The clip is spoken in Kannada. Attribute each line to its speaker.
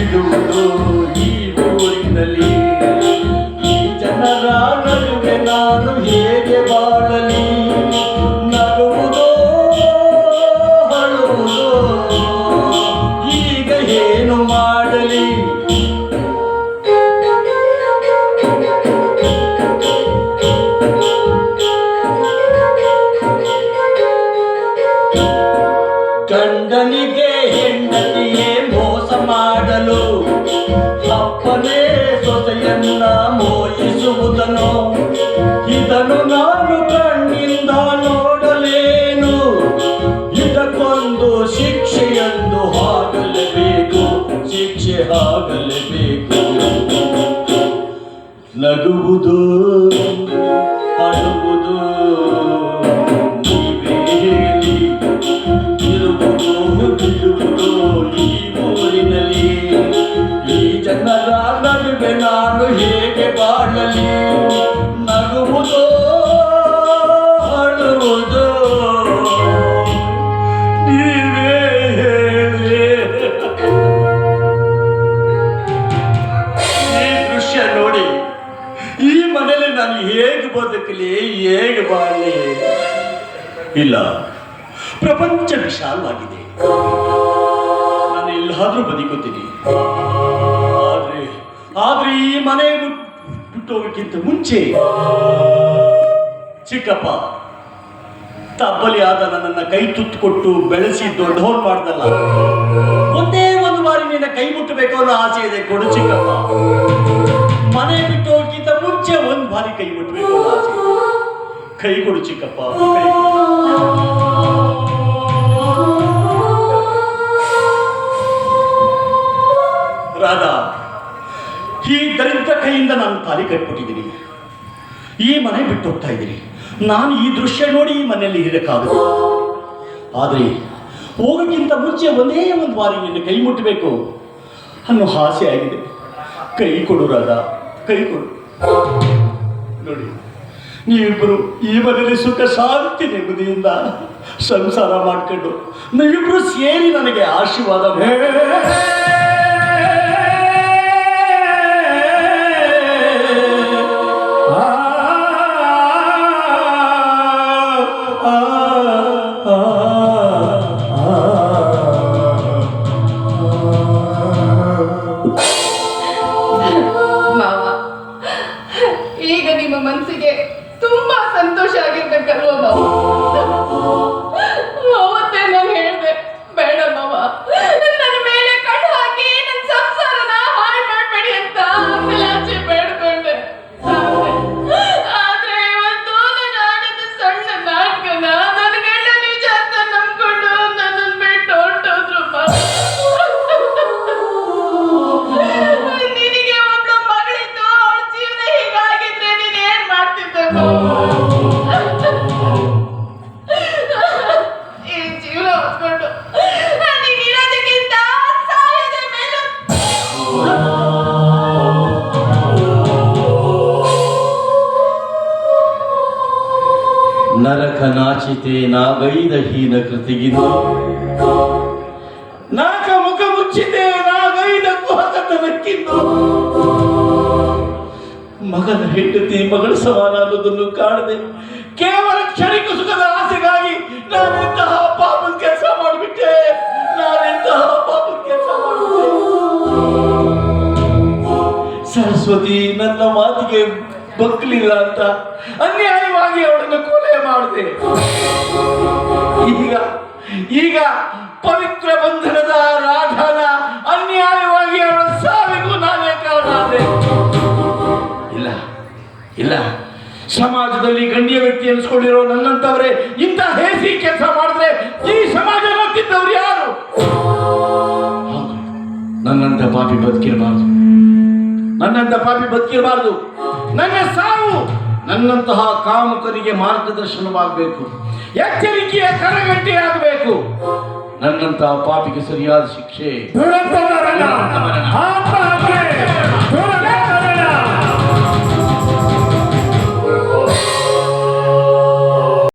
Speaker 1: ಬಿಡುವುದು ಈ ಗಂಡನಿಗೆ ಹೆಂಡತಿಯೇ ಮೋಸ ಮಾಡಲು ಅಪ್ಪನೇ ಸೊಸೆಯನ್ನ ಮೋಹಿಸುವುದನು ಇದನ್ನು ನಾನು ಕಣ್ಣಿಂದ ನೋಡಲೇನು ಇದಕ್ಕೊಂದು ಶಿಕ್ಷೆಯೊಂದು ಆಗಲೇಬೇಕು ಶಿಕ್ಷೆ ಆಗಲೇಬೇಕು ನಗುವುದು ಅಳುವುದು ಇಲ್ಲ. ಪ್ರಪಂಚ ವಿಶಾಲವಾಗಿದೆ. ನಾನು ಎಲ್ಲಾದ್ರೂ ಬದುಕುತ್ತೀನಿ. ಆದ್ರೆ ಆದ್ರೆ ಈ ಮನೆ ಬಿಟ್ಟೋಗಕ್ಕಿಂತ ಮುಂಚೆ, ಚಿಕ್ಕಪ್ಪ, ತಬ್ಬಲಿ ಆದ ನನ್ನನ್ನು ಕೈ ತುತ್ತು ಕೊಟ್ಟು ಬೆಳೆಸಿ ದೊಡ್ಡವನ್ ಮಾಡ್ದಲ್ಲ. ಒಂದೇ ಒಂದು ಬಾರಿ ನಿನ್ನ ಕೈ ಮುಟ್ಟಬೇಕು ಅನ್ನೋ ಆಸೆ ಇದೆ ಕೊಡು ಚಿಕ್ಕಪ್ಪ. ಮನೆ ಬಿಟ್ಟು ಹೋಗಕ್ಕಿಂತ ಮುಂಚೆ ಒಂದು ಬಾರಿ ಕೈ ಮುಟ್ಟಬೇಕು ಆಸೆ. ಕೈ ಕೊಡು ಚಿಕ್ಕಪ್ಪ ರಾಧಾ, ಈ ದರಿದ್ರ ಕೈಯಿಂದ ನಾನು ತಾಲಿ ಕಟ್ಬಿಟ್ಟಿದ್ದೀನಿ. ಈ ಮನೆ ಬಿಟ್ಟು ಹೋಗ್ತಾ ಇದ್ದೀನಿ. ನಾನು ಈ ದೃಶ್ಯ ನೋಡಿ ಈ ಮನೆಯಲ್ಲಿ ಇರಕ್ಕಾಗುತ್ತೆ ಆದರೆ ಹೋಗೋಕ್ಕಿಂತ ಮುಂಚೆ ಒಂದೇ ಒಂದು ಬಾರಿ ನಿನ್ನ ಕೈ ಮುಟ್ಟಬೇಕು ಅನ್ನೋ ಆಸೆ ಆಗಿದೆ. ಕೈ ಕೊಡು ರಾಧಾ, ಕೈ ಕೊಡು. ನೋಡಿ. ನೀವಿಬ್ಬರು ಈ ಮನೆಯಲ್ಲಿ ಸುಖ ಶಾಂತಿ ನೆಮ್ಮದಿಯಿಂದ ಸಂಸಾರ ಮಾಡ್ಕೊಂಡು ನೀವಿಬ್ರು ಸೇರಿ ನನಗೆ ಆಶೀರ್ವಾದ ನರಕ ನಾಚಿತೆ ನಾಗೈದ ಹೀನ ಕೃತಿಗಿದು ನಾಕ ಮುಖ ಮುಚ್ಚಿತೆ ನಾಗೈದ ಕುಹಕತನಕ್ಕಿದ್ದು ಮಗನ ಹೆಂಡತಿ ಮಗಳ ಅನ್ನೋದನ್ನು ಕಾಣದೆ ಕೇವಲ ಕ್ಷಣಿಕ ಸುಖದ ಆಸೆಗಾಗಿ ನಾನೆಂತಹ ಪಾಪದ ಕೆಲಸ ಮಾಡಿಬಿಟ್ಟೆ. ನಾನೆಂತಹ ಪಾಪದ ಕೆಲಸ ಮಾಡಿಬಿಟ್ಟೆ. ಸರಸ್ವತಿ ನನ್ನ ಮಾತಿಗೆ ಬಕ್ಕಲಿಲ್ಲ ಅಂತ ಮಾಡಿದೆ ಈಗ ಈಗ ಪವಿತ್ರ ಬಂಧನದ ರಾಧನ ಅನ್ಯಾಯವಾಗಿ ಅವರ ಸಾವಿಗೂ ನಾನೇ ಕಾರಣ ಇಲ್ಲ ಇಲ್ಲ. ಸಮಾಜದಲ್ಲಿ ಗಣ್ಯ ವ್ಯಕ್ತಿ ಅನ್ಸ್ಕೊಂಡಿರೋ ನನ್ನಂತವರೇ, ಇಂಥ ಹೇಸಿ ಕೆಲಸ ಮಾಡಿದ್ರೆ ಈ ಸಮಾಜ ನೋಡ್ತಿದ್ದವ್ರು ಯಾರು? ನನ್ನಂತ ಪಾಪಿ ಬದುಕಿರಬಾರ್ದು. ನನ್ನಂತ ಪಾಪಿ ಬದುಕಿರಬಾರ್ದು. ನನ್ನ ಸಾವು ನನ್ನಂತಹ ಕಾಮುಕರಿಗೆ ಮಾರ್ಗದರ್ಶನವಾಗಬೇಕು. ಎಚ್ಚರಿಕೆಯ ಕರಗಟ್ಟಿಯಾಗಬೇಕು ನನ್ನಂತಹ ಪಾಪಿಗೆ ಸರಿಯಾದ ಶಿಕ್ಷೆ.